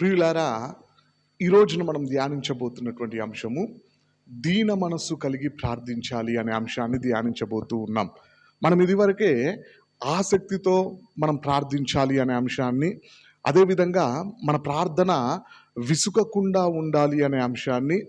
ప్రియులారా ఈ రోజున మనం ధ్యానించబోతున్నటువంటి అంశము దీన మనస్సు కలిగి ప్రార్థించాలి అనే అంశాన్ని ధ్యానించబోతూ ఉన్నాం. మనం ఇదివరకే ఆసక్తితో మనం ప్రార్థించాలి అనే అంశాన్ని అదేవిధంగా మన ప్రార్థన విసుకకుండా ఉండాలి అనే అంశాన్ని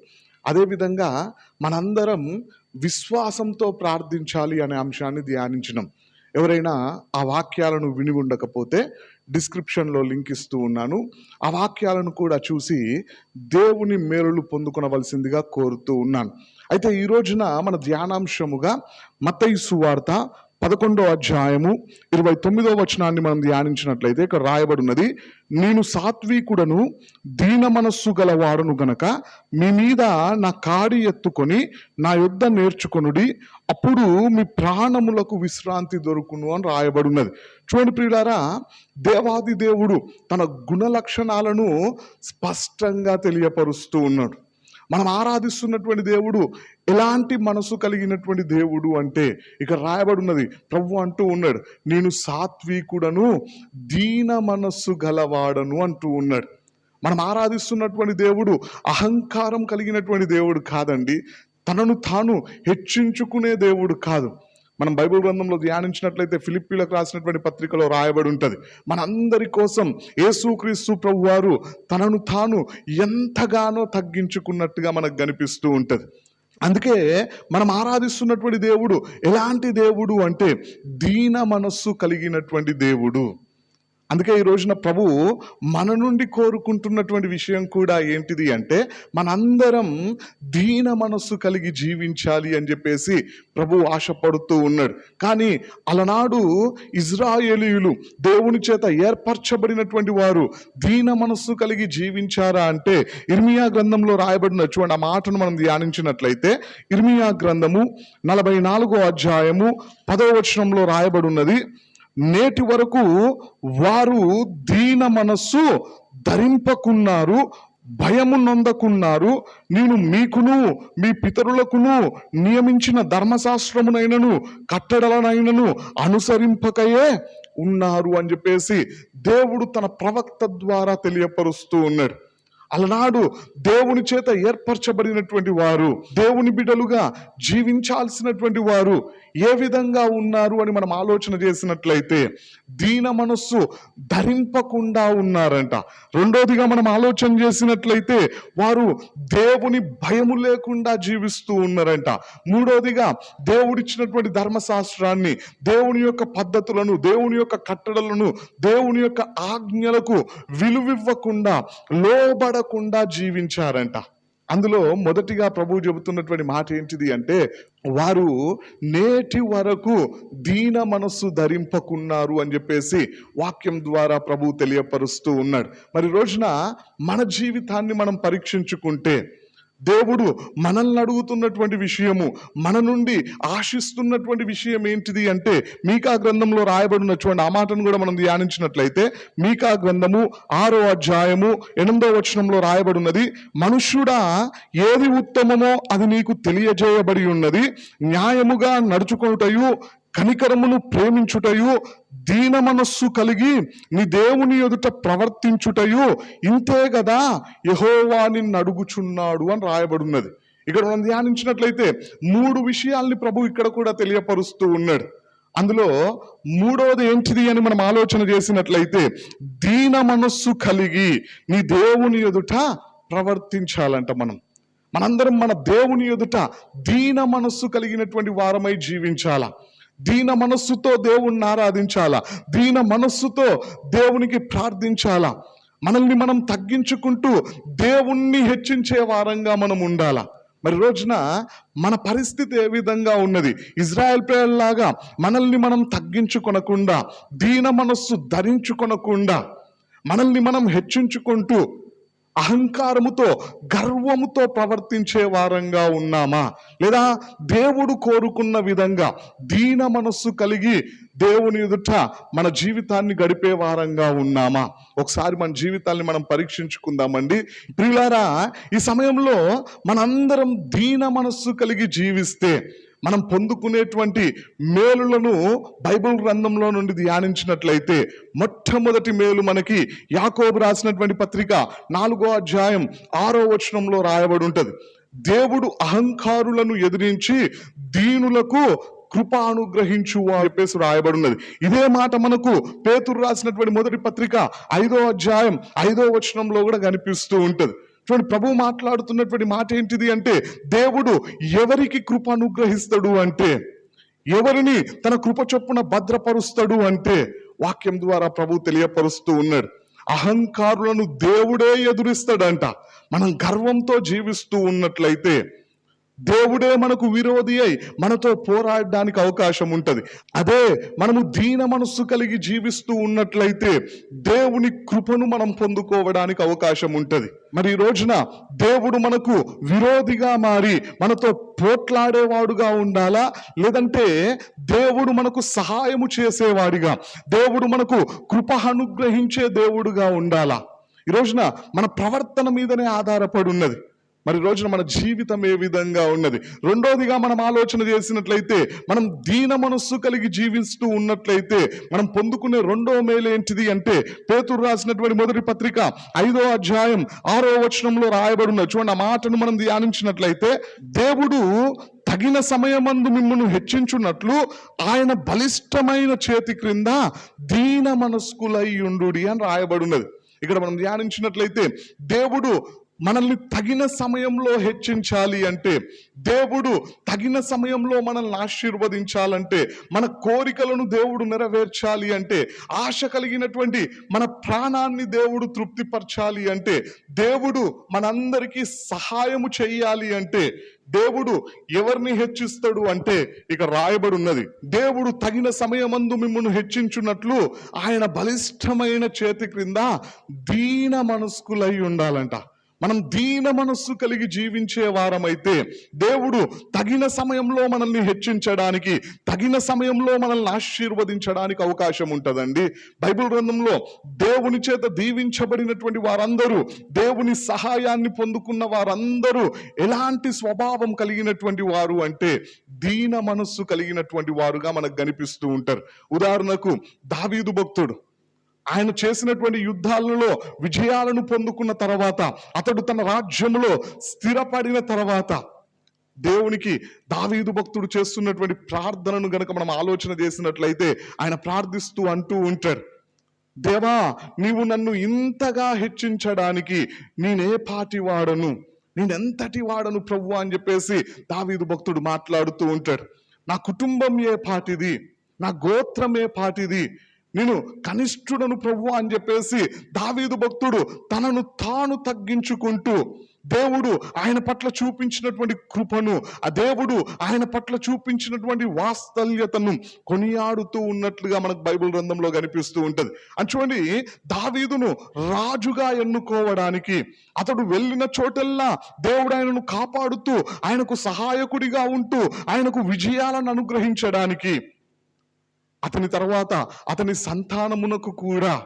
అదేవిధంగా మనందరం విశ్వాసంతో ప్రార్థించాలి అనే అంశాన్ని ధ్యానించినాం. ఎవరైనా ఆ వాక్యాలను విని ఉండకపోతే డిస్క్రిప్షన్లో లింక్ ఇస్తూ ఉన్నాను. ఆ వాక్యాలను కూడా చూసి దేవుని మేలులు పొందుకొనవలసిందిగా కోరుతూ ఉన్నాను. అయితే ఈ రోజున మన ధ్యానాంశముగా మత్తయి సువార్త పదకొండో అధ్యాయము ఇరవై తొమ్మిదో వచనాన్ని మనం ధ్యానించినట్లయితే ఇక్కడ రాయబడి ఉన్నది నేను సాత్వికుడను దీన మనస్సు గలవాడును గనక మీ మీద నా కాడి ఎత్తుకొని నా యుద్ధ నేర్చుకొనుడి అప్పుడు మీ ప్రాణములకు విశ్రాంతి దొరుకును అని రాయబడి ఉన్నది చూడండి ప్రియులారా దేవాది దేవుడు తన గుణ లక్షణాలను స్పష్టంగా తెలియపరుస్తూ ఉన్నాడు. మనం ఆరాధిస్తున్నటువంటి దేవుడు ఎలాంటి మనసు కలిగినటువంటి దేవుడు అంటే ఇక్కడ రాయబడి ఉన్నది ప్రభు అంటూ ఉన్నాడు నేను సాత్వికుడను దీన మనస్సు గలవాడను అంటూ ఉన్నాడు. మనం ఆరాధిస్తున్నటువంటి దేవుడు అహంకారం కలిగినటువంటి దేవుడు కాదండి తనను తాను హెచ్చించుకునే దేవుడు కాదు. మనం బైబిల్ గ్రంథంలో ధ్యానించినట్లయితే ఫిలిప్పీలకు రాసినటువంటి పత్రికలో రాయబడి ఉంటుంది. మనందరి కోసం యేసుక్రీస్తు ప్రభు వారు తనను తాను ఎంతగానో తగ్గించుకున్నట్టుగా మనకు కనిపిస్తూ ఉంటుంది. అందుకే మనం ఆరాధిస్తున్నటువంటి దేవుడు ఎలాంటి దేవుడు అంటే దీన మనస్సు కలిగినటువంటి దేవుడు. అందుకే ఈ రోజున ప్రభు మన నుండి కోరుకుంటున్నటువంటి విషయం కూడా ఏంటిది అంటే మనందరం దీన మనస్సు కలిగి జీవించాలి అని చెప్పేసి ప్రభు ఆశపడుతూ ఉన్నాడు. కానీ అలనాడు ఇజ్రాయేలీయులు దేవుని చేత ఏర్పరచబడినటువంటి వారు దీన మనస్సు కలిగి జీవించారా అంటే ఇర్మియా గ్రంథంలో రాయబడిన చూడండి ఆ మాటను మనం ధ్యానించినట్లయితే ఇర్మియా గ్రంథము నలభై నాలుగో అధ్యాయము పదవ వచనంలో రాయబడి ఉన్నది. నేటి వరకు వారు దీన మనస్సు ధరింపకున్నారు భయము నొందకున్నారు. నేను మీకును మీ పితరులకును నియమించిన ధర్మశాస్త్రమునైనను కట్టడలనైనను అనుసరింపకయే ఉన్నారు అని చెప్పేసి దేవుడు తన ప్రవక్త ద్వారా తెలియపరుస్తూ ఉన్నాడు. అలనాడు దేవుని చేత ఏర్పరచబడినటువంటి వారు దేవుని బిడలుగా జీవించాల్సినటువంటి వారు ఏ విధంగా ఉన్నారు అని మనం ఆలోచన చేసినట్లయితే దీన మనస్సు ధరింపకుండా ఉన్నారంట. రెండోదిగా మనం ఆలోచన చేసినట్లయితే వారు దేవుని భయము లేకుండా జీవిస్తూ ఉన్నారంట. మూడోదిగా దేవుడిచ్చినటువంటి ధర్మశాస్త్రాన్ని దేవుని యొక్క పద్ధతులను దేవుని యొక్క కట్టడలను దేవుని యొక్క ఆజ్ఞలకు విలువివ్వకుండా లోబడ లోబడకుండా జీవించారంట. అందులో మొదటిగా ప్రభు చెబుతున్నటువంటి మాట ఏంటిది అంటే వారు నేటి వరకు దీన మనస్సు ధరింపకున్నారు అని చెప్పేసి వాక్యం ద్వారా ప్రభు తెలియపరుస్తూ ఉన్నాడు. మరి రోజున మన జీవితాన్ని మనం పరీక్షించుకుంటే దేవుడు మనల్ని అడుగుతున్నటువంటి విషయము మన నుండి ఆశిస్తున్నటువంటి విషయం ఏంటిది అంటే మీకా గ్రంథంలో రాయబడినటువంటి ఆ మాటను కూడా మనం ధ్యానించినట్లయితే మీకా గ్రంథము ఆరో అధ్యాయము ఎనిమిదో వచనంలో రాయబడి ఉన్నది మనుష్యుడా ఏది ఉత్తమమో అది నీకు తెలియజేయబడి ఉన్నది న్యాయముగా నడుచుకొనుటయు కనికరమును ప్రేమించుటయు దీన మనస్సు కలిగి నీ దేవుని ఎదుట ప్రవర్తించుటయు. ఇంతే కదా యహోవా నిన్ను అడుగుచున్నాడు అని రాయబడున్నది ఇక్కడ మనం ధ్యానించినట్లయితే మూడు విషయాల్ని ప్రభు ఇక్కడ కూడా తెలియపరుస్తూ ఉన్నాడు. అందులో మూడవది ఏంటిది అని మనం ఆలోచన చేసినట్లయితే దీన మనస్సు కలిగి నీ దేవుని ఎదుట ప్రవర్తించాలంట మనం. మనందరం మన దేవుని ఎదుట దీన మనస్సు కలిగినటువంటి వారమై జీవించాలా? దీన మనస్సుతో దేవుణ్ణి ఆరాధించాలా? దీన మనస్సుతో దేవునికి ప్రార్థించాలా? మనల్ని మనం తగ్గించుకుంటూ దేవుణ్ణి హెచ్చించే వారంగా మనం ఉండాలా? మరి రోజున మన పరిస్థితి ఏ విధంగా ఉన్నది? ఇజ్రాయెల్ పేర్లాగా మనల్ని మనం తగ్గించుకొనకుండా దీన మనస్సు ధరించుకొనకుండా మనల్ని మనం హెచ్చించుకుంటూ అహంకారముతో గర్వముతో ప్రవర్తించే వారంగా ఉన్నామా? లేదా దేవుడు కోరుకున్న విధంగా దీన మనస్సు కలిగి దేవుని ఎదుట మన జీవితాన్ని గడిపే వారంగా ఉన్నామా? ఒకసారి మన జీవితాన్ని మనం పరీక్షించుకుందామండి. ప్రియులారా ఈ సమయంలో మనందరం దీన మనస్సు కలిగి జీవిస్తే మనం పొందుకునేటువంటి మేలులను బైబిల్ గ్రంథంలో నుండి ధ్యానించినట్లయితే మొట్టమొదటి మేలు మనకి యాకోబు రాసినటువంటి పత్రిక నాలుగో అధ్యాయం ఆరో వచనంలో రాయబడి ఉంటుంది. దేవుడు అహంకారులను ఎదిరించి దీనులకు కృప అనుగ్రహించు అని చెప్పేసి రాయబడి ఉన్నది. ఇదే మాట మనకు పేతురు రాసినటువంటి మొదటి పత్రిక ఐదో అధ్యాయం ఐదో వచనంలో కూడా కనిపిస్తూ ఉంటుంది. చూడండి ప్రభు మాట్లాడుతున్నటువంటి మాట ఏంటిది అంటే దేవుడు ఎవరికి కృప అనుగ్రహిస్తాడు అంటే ఎవరిని తన కృప చొప్పున భద్రపరుస్తాడు అంటే వాక్యం ద్వారా ప్రభు తెలియపరుస్తూ ఉన్నాడు. అహంకారులను దేవుడే ఎదురిస్తాడంట. మనం గర్వంతో జీవిస్తూ ఉన్నట్లయితే దేవుడే మనకు విరోధి అయి మనతో పోరాడడానికి అవకాశం ఉంటుంది. అదే మనము దీన మనస్సు కలిగి జీవిస్తూ ఉన్నట్లయితే దేవుని కృపను మనం పొందుకోవడానికి అవకాశం ఉంటుంది. మరి ఈ రోజున దేవుడు మనకు విరోధిగా మారి మనతో పోట్లాడేవాడుగా ఉండాలా? లేదంటే దేవుడు మనకు సహాయము చేసేవాడిగా దేవుడు మనకు కృప అనుగ్రహించే దేవుడుగా ఉండాలా? ఈ రోజున మన ప్రవర్తన మీదనే ఆధారపడి ఉన్నది. మరి రోజున మన జీవితం ఏ విధంగా ఉన్నది? రెండోదిగా మనం ఆలోచన చేసినట్లయితే మనం దీన మనస్సు కలిగి జీవిస్తూ ఉన్నట్లయితే మనం పొందుకునే రెండో మేలు ఏంటిది అంటే పేతురు రాసినటువంటి మొదటి పత్రిక ఐదో అధ్యాయం ఆరో వచనంలో రాయబడి ఉన్నది చూడండి ఆ మాటను మనం ధ్యానించినట్లయితే దేవుడు తగిన సమయమందు మిమ్మల్ని హెచ్చించున్నట్లు ఆయన బలిష్టమైన చేతి క్రింద దీన మనస్కులై ఉండు అని రాయబడి ఉన్నది ఇక్కడ మనం ధ్యానించినట్లయితే దేవుడు మనల్ని తగిన సమయంలో హెచ్చించాలి అంటే దేవుడు తగిన సమయంలో మనల్ని ఆశీర్వదించాలంటే మన కోరికలను దేవుడు నెరవేర్చాలి అంటే ఆశ కలిగినటువంటి మన ప్రాణాన్ని దేవుడు తృప్తిపరచాలి అంటే దేవుడు మనందరికీ సహాయము చెయ్యాలి అంటే దేవుడు ఎవరిని హెచ్చిస్తాడు అంటే ఇక రాయబడి ఉన్నది దేవుడు తగిన సమయమందు మిమ్మల్ని హెచ్చించున్నట్లు ఆయన బలిష్టమైన చేతి క్రింద దీన మనస్కులై ఉండాలంట. మనం దీన మనస్సు కలిగి జీవించే వారమైతే దేవుడు తగిన సమయంలో మనల్ని హెచ్చించడానికి తగిన సమయంలో మనల్ని ఆశీర్వదించడానికి అవకాశం ఉంటుందండి. బైబిల్ గ్రంథంలో దేవుని చేత దీవించబడినటువంటి వారందరూ దేవుని సహాయాన్ని పొందుకున్న వారందరూ ఎలాంటి స్వభావం కలిగినటువంటి వారు అంటే దీన మనస్సు కలిగినటువంటి వారుగా మనకు కనిపిస్తూ ఉంటారు. ఉదాహరణకు దావీదు భక్తుడు. ఆయన చేసినటువంటి యుద్ధాలలో విజయాలను పొందుకున్న తర్వాత అతడు తన రాజ్యంలో స్థిరపడిన తర్వాత దేవునికి దావీదు భక్తుడు చేస్తున్నటువంటి ప్రార్థనను గనక మనం ఆలోచన చేసినట్లయితే ఆయన ప్రార్థిస్తూ అంటూ ఉంటాడు దేవా నీవు నన్ను ఇంతగా హెచ్చించడానికి నేనే పాటి వాడను? నేనెంతటి వాడను ప్రభు అని చెప్పేసి దావీదు భక్తుడు మాట్లాడుతూ ఉంటాడు నా కుటుంబం ఏ పాటిది? నా గోత్రం ఏ పాటిది? నేను కనిష్ఠుడను ప్రభు అని చెప్పేసి దావీదు భక్తుడు తనను తాను తగ్గించుకుంటూ దేవుడు ఆయన పట్ల చూపించినటువంటి కృపను ఆ దేవుడు ఆయన పట్ల చూపించినటువంటి వాస్తల్యతను కొనియాడుతూ ఉన్నట్లుగా మనకు బైబిల్ గ్రంథంలో కనిపిస్తూ ఉంటుంది. అని చూడండి దావీదును రాజుగా ఎన్నుకోవడానికి అతడు వెళ్ళిన చోటెల్లా దేవుడు ఆయనను కాపాడుతూ ఆయనకు సహాయకుడిగా ఉంటూ ఆయనకు విజయాలను అనుగ్రహించడానికి అతని తర్వాత అతని సంతానమునకు కూడా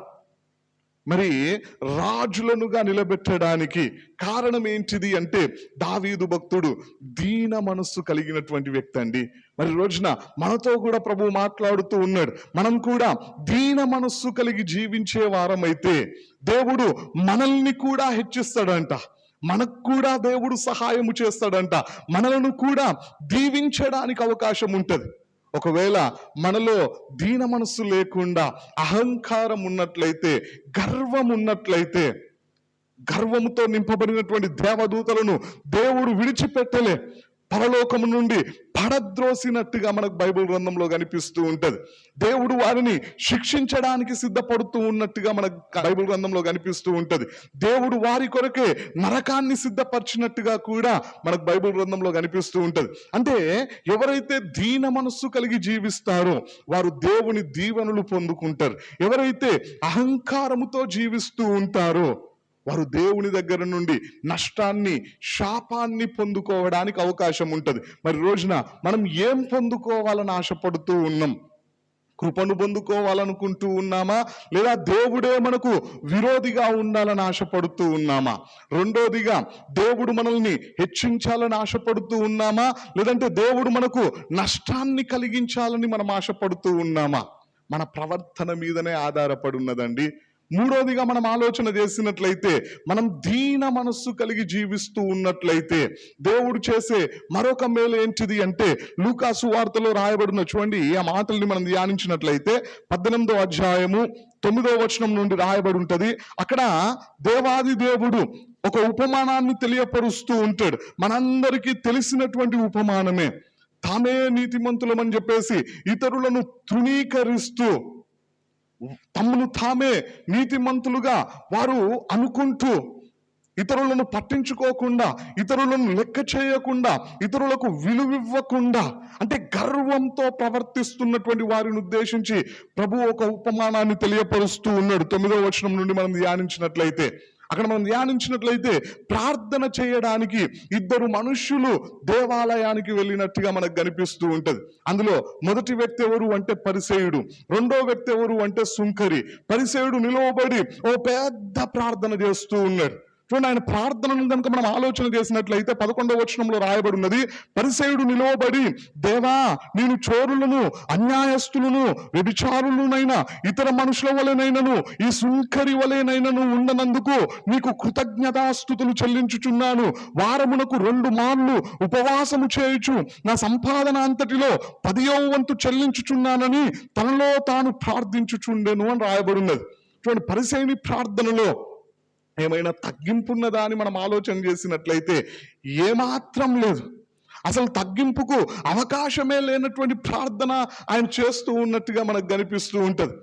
మరి రాజులనుగా నిలబెట్టడానికి కారణం ఏంటిది అంటే దావీదు భక్తుడు దీన మనస్సు కలిగినటువంటి వ్యక్తి అండి. మరి రోజున మనతో కూడా ప్రభు మాట్లాడుతూ ఉన్నాడు. మనం కూడా దీన మనస్సు కలిగి జీవించే వారమైతే దేవుడు మనల్ని కూడా హెచ్చిస్తాడంట. మనకు కూడా దేవుడు సహాయము చేస్తాడంట. మనలను కూడా దీవించడానికి అవకాశం ఉంటుంది. ఒకవేళ మనలో దీన మనస్సు లేకుండా అహంకారం ఉన్నట్లయితే గర్వం ఉన్నట్లయితే గర్వముతో నింపబడినటువంటి దేవదూతలను దేవుడు విడిచిపెట్టలే. పరలోకము నుండి పడద్రోసినట్టుగా మనకు బైబిల్ గ్రంథంలో కనిపిస్తూ ఉంటది. దేవుడు వారిని శిక్షించడానికి సిద్ధపడుతూ ఉన్నట్టుగా మనకు బైబిల్ గ్రంథంలో కనిపిస్తూ ఉంటది. దేవుడు వారి కొరకే నరకాన్ని సిద్ధపరిచినట్టుగా కూడా మనకు బైబిల్ గ్రంథంలో కనిపిస్తూ ఉంటది. అంటే ఎవరైతే దీన మనస్సు కలిగి జీవిస్తారో వారు దేవుని దీవెనలు పొందుకుంటారు. ఎవరైతే అహంకారముతో జీవిస్తూ ఉంటారో వారు దేవుని దగ్గర నుండి నష్టాన్ని శాపాన్ని పొందుకోవడానికి అవకాశం ఉంటుంది. మరి రోజున మనం ఏం పొందుకోవాలని ఆశపడుతూ ఉన్నాం? కృపను పొందుకోవాలనుకుంటూ ఉన్నామా? లేదా దేవుడే మనకు విరోధిగా ఉండాలని ఆశపడుతూ ఉన్నామా? రెండోదిగా దేవుడు మనల్ని హెచ్చించాలని ఆశపడుతూ ఉన్నామా? లేదంటే దేవుడు మనకు నష్టాన్ని కలిగించాలని మనం ఆశపడుతూ ఉన్నామా? మన ప్రవర్తన మీదనే ఆధారపడి ఉన్నదండి. మూడోదిగా మనం ఆలోచన చేసినట్లయితే మనం దీన మనస్సు కలిగి జీవిస్తూ ఉన్నట్లయితే దేవుడు చేసే మరొక మేలు ఏంటిది అంటే లూకాసు వార్తలో రాయబడిన చూడండి ఆ మాటల్ని మనం ధ్యానించినట్లయితే పద్దెనిమిదో అధ్యాయము తొమ్మిదో వచనం నుండి రాయబడి ఉంటది. అక్కడ దేవాది దేవుడు ఒక ఉపమానాన్ని తెలియపరుస్తూ ఉంటాడు. మనందరికీ తెలిసినటువంటి ఉపమానమే. తామే నీతిమంతులమని చెప్పేసి ఇతరులను తృణీకరిస్తూ తమను తామే నీతిమంతులుగా వారు అనుకుంటూ ఇతరులను పట్టించుకోకుండా ఇతరులను లెక్క చేయకుండా ఇతరులకు విలువివ్వకుండా అంటే గర్వంతో ప్రవర్తిస్తున్నటువంటి వారిని ఉద్దేశించి ప్రభు ఒక ఉపమానాన్ని తెలియపరుస్తూ ఉన్నాడు. తొమ్మిదవ వచనం నుండి మనం ధ్యానించినట్లయితే అక్కడ మనం ధ్యానించినట్లయితే ప్రార్థన చేయడానికి ఇద్దరు మనుష్యులు దేవాలయానికి వెళ్ళినట్టుగా మనకు కనిపిస్తూ ఉంటది. అందులో మొదటి వ్యక్తి ఎవరు అంటే పరిసేయుడు రెండో వ్యక్తి ఎవరు అంటే సుంకరి. పరిసేయుడు నిలవబడి ఓ పెద్ద ప్రార్థన చేస్తూ ఉన్నాడు. చూడండి ఆయన ప్రార్థనను కనుక మనం ఆలోచన చేసినట్లయితే పదకొండవ వచనంలో రాయబడి ఉన్నది పరిసేయుడు నిలవబడి దేవా నేను చోరులను అన్యాయస్తులను వ్యభిచారులనైనా ఇతర మనుషుల వలెనైనను ఈ సుంకరి వలెనైనను ఉండనందుకు నీకు కృతజ్ఞతాస్థుతులు చెల్లించుచున్నాను. వారమునకు రెండు మార్లు ఉపవాసము చేయుచు నా సంపాదన అంతటిలో పదియో వంతు చెల్లించుచున్నానని తనలో తాను ప్రార్థించుచుండెను అని రాయబడి ఉన్నది చూడండి పరిసేయుని ప్రార్థనలో ఏమైనా తగ్గింపున్నదా అని మనం ఆలోచన చేసినట్లయితే ఏమాత్రం లేదు. అసలు తగ్గింపుకు అవకాశమే లేనటువంటి ప్రార్థన ఆయన చేస్తూ ఉన్నట్టుగా మనకు కనిపిస్తూ ఉంటుంది.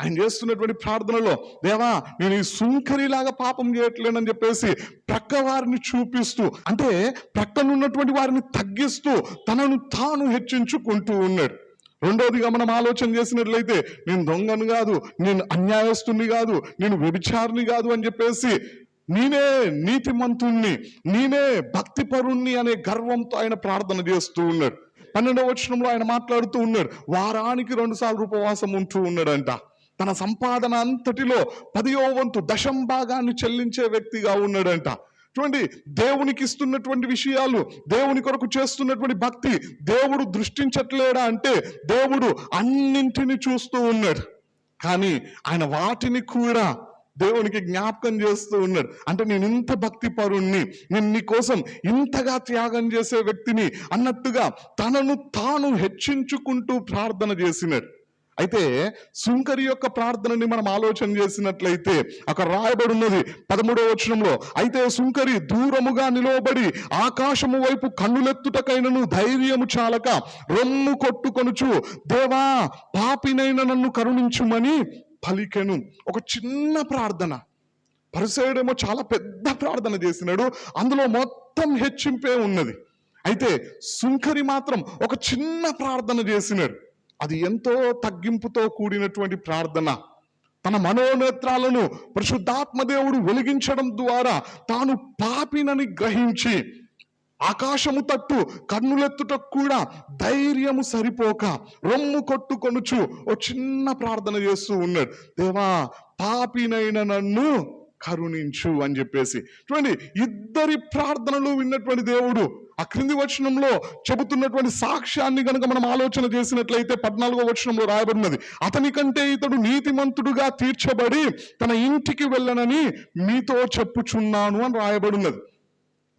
ఆయన చేస్తున్నటువంటి ప్రార్థనలో దేవా నేను ఈ సుంకరిలాగా పాపం చేయట్లేనని చెప్పేసి ప్రక్క వారిని చూపిస్తూ అంటే ప్రక్కనున్నటువంటి వారిని తగ్గిస్తూ తనను తాను హెచ్చించుకుంటూ ఉన్నాడు. రెండోదిగా మనం ఆలోచన చేసినట్లయితే నేను దొంగను కాదు నేను అన్యాయస్తుని కాదు నేను వ్యభిచారుని కాదు అని చెప్పేసి నేనే నీతిమంతుణ్ణి నేనే భక్తిపరుణ్ణి అనే గర్వంతో ఆయన ప్రార్థన చేస్తూ ఉన్నాడు. పన్నెండవ వచనంలో ఆయన మాట్లాడుతూ ఉన్నాడు వారానికి రెండు సార్లు ఉపవాసం ఉంటూ ఉన్నాడంట. తన సంపాదన అంతటిలో పదియో వంతు దశం భాగాన్ని చెల్లించే వ్యక్తిగా ఉన్నాడంట. చూడండి దేవునికి ఇస్తున్నటువంటి విషయాలు దేవుని కొరకు చేస్తున్నటువంటి భక్తి దేవుడు దృష్టించట్లేడా అంటే దేవుడు అన్నింటిని చూస్తూ ఉన్నాడు. కానీ ఆయన వాటిని కూడా దేవునికి జ్ఞాపకం చేస్తూ ఉన్నాడు. అంటే నేను ఇంత భక్తి పరుణ్ణి నేను నీ కోసం ఇంతగా త్యాగం చేసే వ్యక్తిని అన్నట్టుగా తనను తాను హెచ్చించుకుంటూ ప్రార్థన చేసినాడు. అయితే సుంకరి యొక్క ప్రార్థనని మనం ఆలోచన చేసినట్లయితే అక్కడ రాయబడి ఉన్నది పదమూడవ వచనంలో అయితే సుంకరి దూరముగా నిలవబడి ఆకాశము వైపు కన్నులెత్తుటకైనను ధైర్యము చాలక రొమ్ము కొట్టుకొనుచు దేవా పాపినైన నన్ను కరుణించుమని పలికెను. ఒక చిన్న ప్రార్థన. పరిసేయడేమో చాలా పెద్ద ప్రార్థన చేసినాడు. అందులో మొత్తం హెచ్చింపే ఉన్నది. అయితే సుంకరి మాత్రం ఒక చిన్న ప్రార్థన చేసినాడు. అది ఎంతో తగ్గింపుతో కూడినటువంటి ప్రార్థన. తన మనోనేత్రాలను పరిశుద్ధాత్మదేవుడు వెలిగించడం ద్వారా తాను పాపినని గ్రహించి ఆకాశము తట్టు కన్నులెత్తుట కూడా ధైర్యము సరిపోక రొమ్ము కొట్టుకొనుచు ఓ చిన్న ప్రార్థన చేస్తూ ఉన్నాడు. దేవా పాపినైన నన్ను కరుణించు అని చెప్పేసి. చూడండి ఇద్దరి ప్రార్థనలు విన్నటువంటి దేవుడు ఆ క్రింది వచనంలో చెబుతున్నటువంటి సాక్ష్యాన్ని గనుక మనం ఆలోచన చేసినట్లయితే పద్నాలుగో వచనంలో రాయబడినది. అతని కంటే ఇతడు నీతిమంతుడుగా తీర్చబడి తన ఇంటికి వెళ్ళనని మీతో చెప్పుచున్నాను అని రాయబడినది.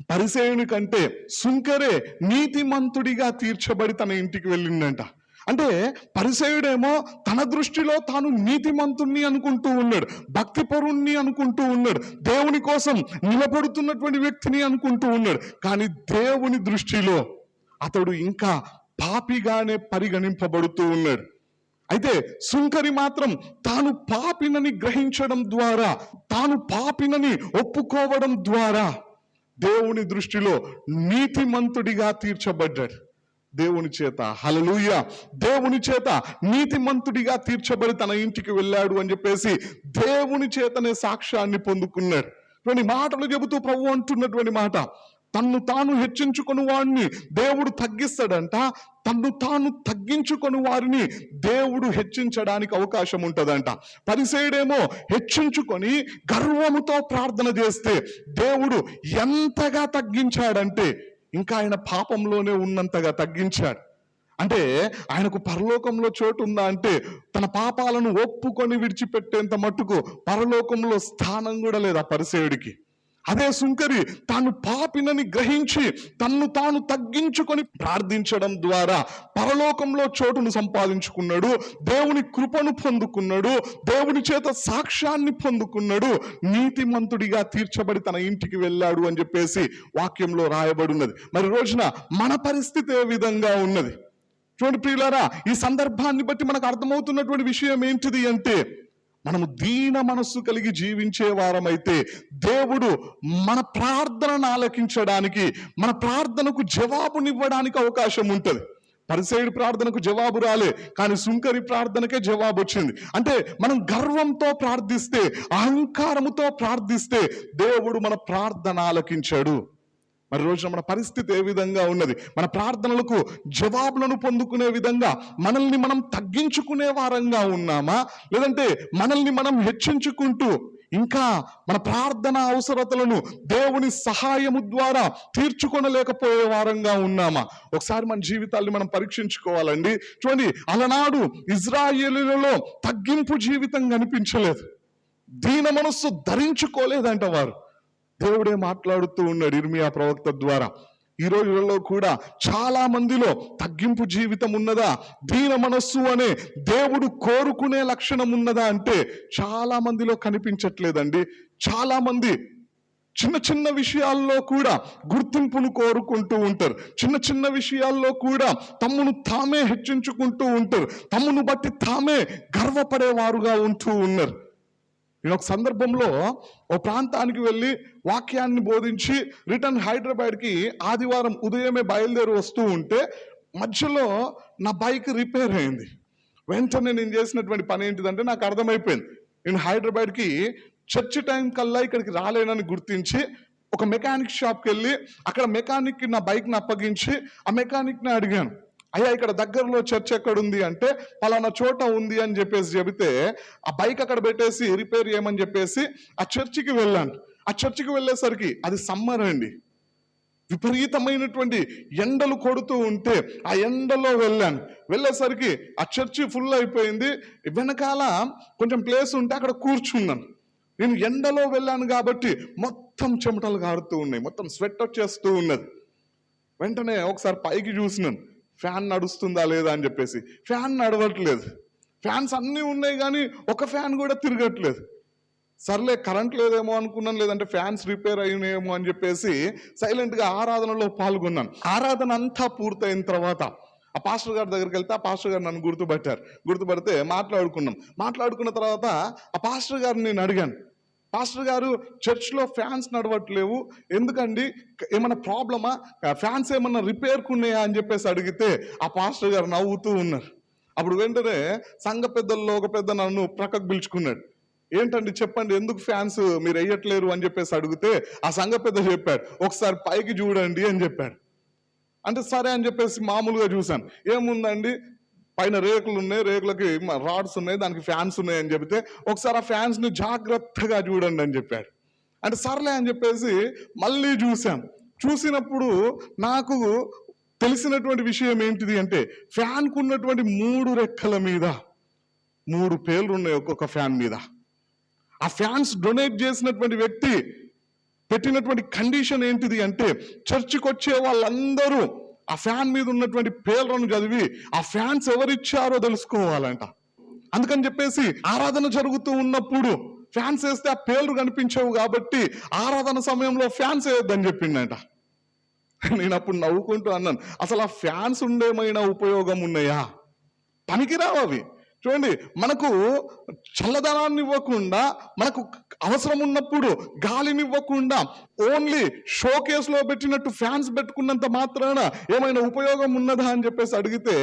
పరిసేయుని కంటే సుంకరే నీతిమంతుడిగా తీర్చబడి తన ఇంటికి వెళ్ళిందంట. అంటే పరిసేయుడేమో తన దృష్టిలో తాను నీతిమంతుణ్ణి అనుకుంటూ ఉన్నాడు భక్తిపరుణ్ణి అనుకుంటూ ఉన్నాడు దేవుని కోసం నిలబడుతున్నటువంటి వ్యక్తిని అనుకుంటూ ఉన్నాడు. కానీ దేవుని దృష్టిలో అతడు ఇంకా పాపిగానే పరిగణింపబడుతూ ఉన్నాడు. అయితే సుంకరి మాత్రం తాను పాపినని గ్రహించడం ద్వారా తాను పాపినని ఒప్పుకోవడం ద్వారా దేవుని దృష్టిలో నీతిమంతుడిగా తీర్చబడ్డాడు. దేవుని చేత. హలలుయ దేవుని చేత నీతిమంతుడిగా తీర్చబడి తన ఇంటికి వెళ్ళాడు అని చెప్పేసి దేవుని చేతనే సాక్ష్యాన్ని పొందుకున్నాడు. కొన్ని మాటలు చెబుతూ ప్రభు అంటున్నటువంటి మాట. తన్ను తాను హెచ్చించుకొని వాడిని దేవుడు తగ్గిస్తాడంట. తన్ను తాను తగ్గించుకొని వారిని దేవుడు హెచ్చించడానికి అవకాశం ఉంటుందంట. పరిసేడేమో హెచ్చించుకొని గర్వముతో ప్రార్థన చేస్తే దేవుడు ఎంతగా తగ్గించాడంటే ఇంకా ఆయన పాపంలోనే ఉన్నంతగా తగ్గించాడు. అంటే ఆయనకు పరలోకంలో చోటు ఉందా అంటే తన పాపాలను ఒప్పుకొని విడిచిపెట్టేంత మట్టుకు పరలోకంలో స్థానం కూడా లేదు ఆ పరిసేయుడికి. అదే సుంకరి తాను పాపినని గ్రహించి తన్ను తాను తగ్గించుకొని ప్రార్థించడం ద్వారా పరలోకంలో చోటును సంపాదించుకున్నాడు దేవుని కృపను పొందుకున్నాడు దేవుని చేత సాక్ష్యాన్ని పొందుకున్నాడు నీతిమంతుడిగా తీర్చబడి తన ఇంటికి వెళ్ళాడు అని చెప్పేసి వాక్యంలో రాయబడి ఉన్నది మరి రోజున మన పరిస్థితి ఏ విధంగా ఉన్నది? చూడండి ప్రియులారా ఈ సందర్భాన్ని బట్టి మనకు అర్థమవుతున్నటువంటి విషయం ఏంటిది అంటే మనము దీన మనస్సు కలిగి జీవించే వారమైతే దేవుడు మన ప్రార్థనను ఆలకించడానికి మన ప్రార్థనకు జవాబునివ్వడానికి అవకాశం ఉంటుంది. పరిసైడు ప్రార్థనకు జవాబు రాలే కానీ సుంకరి ప్రార్థనకే జవాబు వచ్చింది. అంటే మనం గర్వంతో ప్రార్థిస్తే అహంకారముతో ప్రార్థిస్తే దేవుడు మన ప్రార్థన ఆలకించాడు. మరి రోజున మన పరిస్థితి ఏ విధంగా ఉన్నది? మన ప్రార్థనలకు జవాబులను పొందుకునే విధంగా మనల్ని మనం తగ్గించుకునే వారంగా ఉన్నామా? లేదంటే మనల్ని మనం హెచ్చించుకుంటూ ఇంకా మన ప్రార్థన అవసరతలను దేవుని సహాయము ద్వారా తీర్చుకొనలేకపోయే వారంగా ఉన్నామా? ఒకసారి మన జీవితాల్ని మనం పరీక్షించుకోవాలండి. చూడండి అలనాడు ఇజ్రాయేలులలో తగ్గింపు జీవితం కనిపించలేదు. దీన మనస్సు ధరించుకోలేదంట వారు. దేవుడే మాట్లాడుతూ ఉన్నాడు ఇర్మియా ప్రవక్త ద్వారా. ఈ రోజులలో కూడా చాలా మందిలో తగ్గింపు జీవితం ఉన్నదా? దీన మనస్సు అనే దేవుడు కోరుకునే లక్షణం ఉన్నదా అంటే చాలా మందిలో కనిపించట్లేదండి. చాలా మంది చిన్న చిన్న విషయాల్లో కూడా గుర్తింపును కోరుకుంటూ ఉంటారు. చిన్న చిన్న విషయాల్లో కూడా తమ్మును తామే హెచ్చించుకుంటూ ఉంటారు. తమ్మును బట్టి తామే గర్వపడేవారుగా ఉంటూ ఉన్నారు. నేను ఒక సందర్భంలో ఓ ప్రాంతానికి వెళ్ళి వాక్యాన్ని బోధించి రిటర్న్ హైదరాబాద్కి ఆదివారం ఉదయమే బయలుదేరి వస్తూ ఉంటే మధ్యలో నా బైక్ రిపేర్ అయింది. వెంటనే నేను చేసినటువంటి పని ఏంటిదంటే నాకు అర్థమైపోయింది. నేను హైదరాబాద్కి చర్చ్ టైం కల్లా ఇక్కడికి రాలేనని గుర్తించి ఒక మెకానిక్ షాప్కి వెళ్ళి అక్కడ మెకానిక్కి నా బైక్ని అప్పగించి ఆ మెకానిక్ని అడిగాను. అయ్యా ఇక్కడ దగ్గరలో చర్చ్ ఎక్కడ ఉంది అంటే పలానా చోట ఉంది అని చెప్పేసి చెబితే ఆ బైక్ అక్కడ పెట్టేసి రిపేర్ చేయమని చెప్పేసి ఆ చర్చికి వెళ్ళాను. ఆ చర్చికి వెళ్ళేసరికి అది సమ్మర్ అండి. విపరీతమైనటువంటి ఎండలు కొడుతూ ఉంటే ఆ ఎండలో వెళ్ళాను. వెళ్ళేసరికి ఆ చర్చి ఫుల్ అయిపోయింది. వెనకాల కొంచెం ప్లేస్ ఉంటే అక్కడ కూర్చున్నాను. నేను ఎండలో వెళ్ళాను కాబట్టి మొత్తం చెమటలు కారుతూ ఉన్నాయి. మొత్తం స్వెట్ వచ్చేస్తూ ఉన్నది. వెంటనే ఒకసారి పైకి చూసినాను. ఫ్యాన్ నడుస్తుందా లేదా అని చెప్పేసి. ఫ్యాన్ నడవట్లేదు. ఫ్యాన్స్ అన్నీ ఉన్నాయి కానీ ఒక ఫ్యాన్ కూడా తిరగట్లేదు. సర్లే కరెంట్ లేదేమో అనుకున్నాను లేదంటే ఫ్యాన్స్ రిపేర్ అయినాయేమో అని చెప్పేసి సైలెంట్గా ఆరాధనలో పాల్గొన్నాను. ఆరాధన అంతా పూర్తయిన తర్వాత ఆ పాస్టర్ గారి దగ్గరికి వెళ్తే ఆ పాస్టర్ గారు నన్ను గుర్తుపట్టారు. గుర్తుపడితే మాట్లాడుకున్నాం. మాట్లాడుకున్న తర్వాత ఆ పాస్టర్ గారిని నేను అడిగాను. పాస్టర్ గారు చర్చ్లో ఫ్యాన్స్ నడవట్లేవు. ఎందుకండి? ఏమైనా ప్రాబ్లమా? ఫ్యాన్స్ ఏమన్నా రిపేర్కు ఉన్నాయా అని చెప్పేసి అడిగితే ఆ పాస్టర్ గారు నవ్వుతూ ఉన్నారు. అప్పుడు వెంటనే సంఘ పెద్దల్లో ఒక పెద్ద నన్ను ప్రక్కకు పిలుచుకున్నాడు. ఏంటండి చెప్పండి ఎందుకు ఫ్యాన్స్ మీరు వేయట్లేరు అని చెప్పేసి అడిగితే ఆ సంఘ పెద్ద చెప్పాడు ఒకసారి పైకి చూడండి అని చెప్పాడు. అంటే సరే అని చెప్పేసి మామూలుగా చూశాను. ఏముందండి? పైన రేకులు ఉన్నాయి రేకులకి రాడ్స్ ఉన్నాయి దానికి ఫ్యాన్స్ ఉన్నాయి అని చెబితే ఒకసారి ఆ ఫ్యాన్స్ని జాగ్రత్తగా చూడండి అని చెప్పాడు. అంటే సర్లే అని చెప్పేసి మళ్ళీ చూసాం చూసినప్పుడు నాకు తెలిసినటువంటి విషయం ఏంటిది అంటే ఫ్యాన్కు ఉన్నటువంటి మూడు రెక్కల మీద మూడు పేర్లు ఉన్నాయి ఒక్కొక్క ఫ్యాన్ మీద. ఆ ఫ్యాన్స్ డొనేట్ చేసినటువంటి వ్యక్తి పెట్టినటువంటి కండిషన్ ఏంటిది అంటే చర్చికి వచ్చే వాళ్ళందరూ ఆ ఫ్యాన్ మీద ఉన్నటువంటి పేర్లను చదివి ఆ ఫ్యాన్స్ ఎవరిచ్చారో తెలుసుకోవాలంట. అందుకని చెప్పేసి ఆరాధన జరుగుతూ ఉన్నప్పుడు ఫ్యాన్స్ వేస్తే ఆ పేర్లు కనిపించవు కాబట్టి ఆరాధన సమయంలో ఫ్యాన్స్ వేయొద్దని చెప్పిండట. నేను అప్పుడు నవ్వుకుంటూ అన్నాను అసలు ఆ ఫ్యాన్స్ ఉండేమైనా ఉపయోగం ఉన్నాయా? పనికిరావు అవి చూడండి మనకు చల్లదనాన్ని ఇవ్వకుండా మనకు అవసరం ఉన్నప్పుడు గాలిని ఇవ్వకుండా ఓన్లీ షో కేసులో పెట్టినట్టు ఫ్యాన్స్ పెట్టుకున్నంత మాత్రాన ఏమైనా ఉపయోగం ఉన్నదా అని చెప్పేసి అడిగితే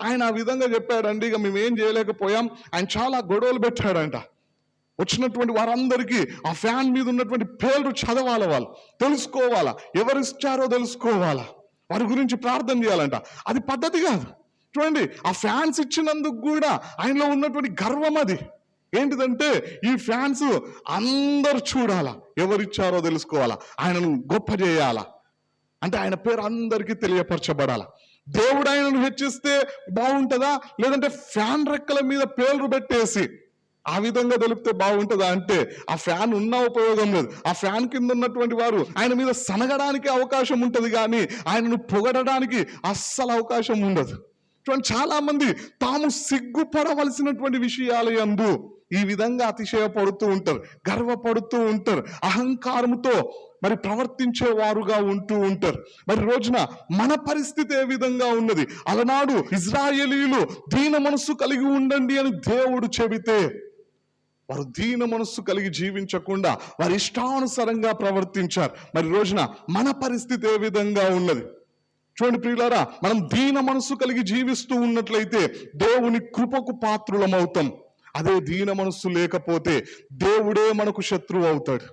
ఆయన ఆ విధంగా చెప్పాడండి ఇక మేము ఏం చేయలేకపోయాం ఆయన చాలా గొడవలు పెట్టాడంట. వచ్చినటువంటి వారందరికీ ఆ ఫ్యాన్ మీద ఉన్నటువంటి పేర్లు చదవాల వాళ్ళు తెలుసుకోవాలా ఎవరు ఇచ్చారో తెలుసుకోవాలా వారి గురించి ప్రార్థన చేయాలంట. అది పద్ధతి కాదు. చూడండి ఆ ఫ్యాన్స్ ఇచ్చినందుకు కూడా ఆయనలో ఉన్నటువంటి గర్వం అది. ఏంటిదంటే ఈ ఫ్యాన్స్ అందరు చూడాలా ఎవరిచ్చారో తెలుసుకోవాలా ఆయనను గొప్ప చేయాలా అంటే ఆయన పేరు అందరికీ తెలియపరచబడాలా. దేవుడు ఆయనను హెచ్చిస్తే బాగుంటుందా లేదంటే ఫ్యాన్ రెక్కల మీద పేర్లు పెట్టేసి ఆ విధంగా తెలిపితే బాగుంటుందా అంటే ఆ ఫ్యాన్ ఉన్న ఉపయోగం లేదు. ఆ ఫ్యాన్ కింద ఉన్నటువంటి వారు ఆయన మీద సనగడానికి అవకాశం ఉంటుంది కానీ ఆయనను పొగడడానికి అస్సలు అవకాశం ఉండదు. చూడండి చాలా మంది తాము సిగ్గుపడవలసినటువంటి విషయాలు ఎందు ఈ విధంగా అతిశయపడుతూ ఉంటారు గర్వపడుతూ ఉంటారు అహంకారముతో మరి ప్రవర్తించేవారుగా ఉంటూ ఉంటారు. మరి రోజున మన పరిస్థితి ఏ విధంగా ఉన్నది? అలనాడు ఇజ్రాయేలీలు దీన మనస్సు కలిగి ఉండండి అని దేవుడు చెబితే వారు దీన మనస్సు కలిగి జీవించకుండా వారి ఇష్టానుసారంగా ప్రవర్తించారు. మరి రోజున మన పరిస్థితి ఏ విధంగా ఉన్నది? చూడండి ప్రియులారా మనం దీన మనస్సు కలిగి జీవిస్తూ ఉన్నట్లయితే దేవుని కృపకు పాత్రులం అవుతాం అదే దీన మనస్సు లేకపోతే దేవుడే మనకు శత్రువు అవుతాడు.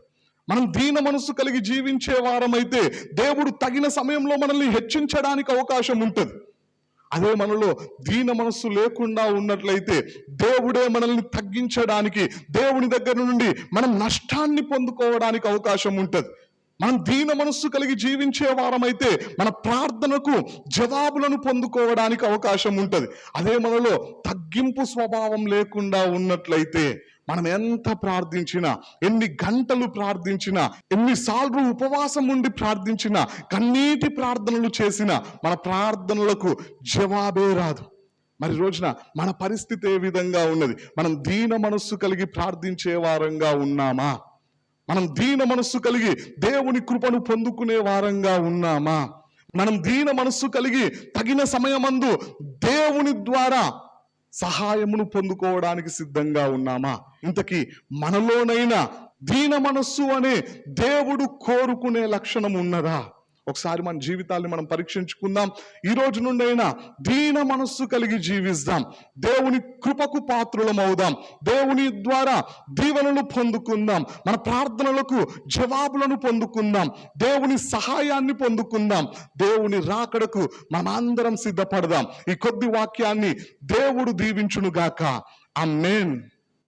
మనం దీన మనస్సు కలిగి జీవించే వారమైతే దేవుడు తగిన సమయంలో మనల్ని హెచ్చించడానికి అవకాశం ఉంటుంది. అదే మనలో దీన మనస్సు లేకుండా ఉన్నట్లయితే దేవుడే మనల్ని తగ్గించడానికి దేవుని దగ్గర నుండి మనం నష్టాన్ని పొందుకోవడానికి అవకాశం ఉంటుంది. మనం దీన మనస్సు కలిగి జీవించే వారమైతే మన ప్రార్థనకు జవాబులను పొందుకోవడానికి అవకాశం ఉంటుంది. అదే మనలో తగ్గింపు స్వభావం లేకుండా ఉన్నట్లయితే మనం ఎంత ప్రార్థించినా ఎన్ని గంటలు ప్రార్థించినా ఎన్నిసార్లు ఉపవాసం ఉండి ప్రార్థించినా కన్నీటి ప్రార్థనలు చేసినా మన ప్రార్థనలకు జవాబే రాదు. మరి రోజున మన పరిస్థితి ఏ విధంగా ఉన్నది? మనం దీన మనస్సు కలిగి ప్రార్థించే వారంగా ఉన్నామా? మనం దీన మనస్సు కలిగి దేవుని కృపను పొందుకునే వారంగా ఉన్నామా? మనం దీన మనస్సు కలిగి తగిన సమయమందు దేవుని ద్వారా సహాయమును పొందుకోవడానికి సిద్ధంగా ఉన్నామా? ఇంతకీ మనలోనైనా దీన మనస్సు అనే దేవుడు కోరుకునే లక్షణం ఉన్నదా? ఒకసారి మన జీవితాన్ని మనం పరీక్షించుకుందాం. ఈ రోజు నుండైనా దీన మనస్సు కలిగి జీవిస్తాం దేవుని కృపకు పాత్రులం అవుదాం దేవుని ద్వారా దీవెనలు పొందుకుందాం. మన ప్రార్థనలకు జవాబులను పొందుకుందాం. దేవుని సహాయాన్ని పొందుకుందాం. దేవుని రాకడకు మనందరం సిద్ధపడదాం. ఈ కొద్ది వాక్యాన్ని దేవుడు దీవించునుగాక. అమ్మేన్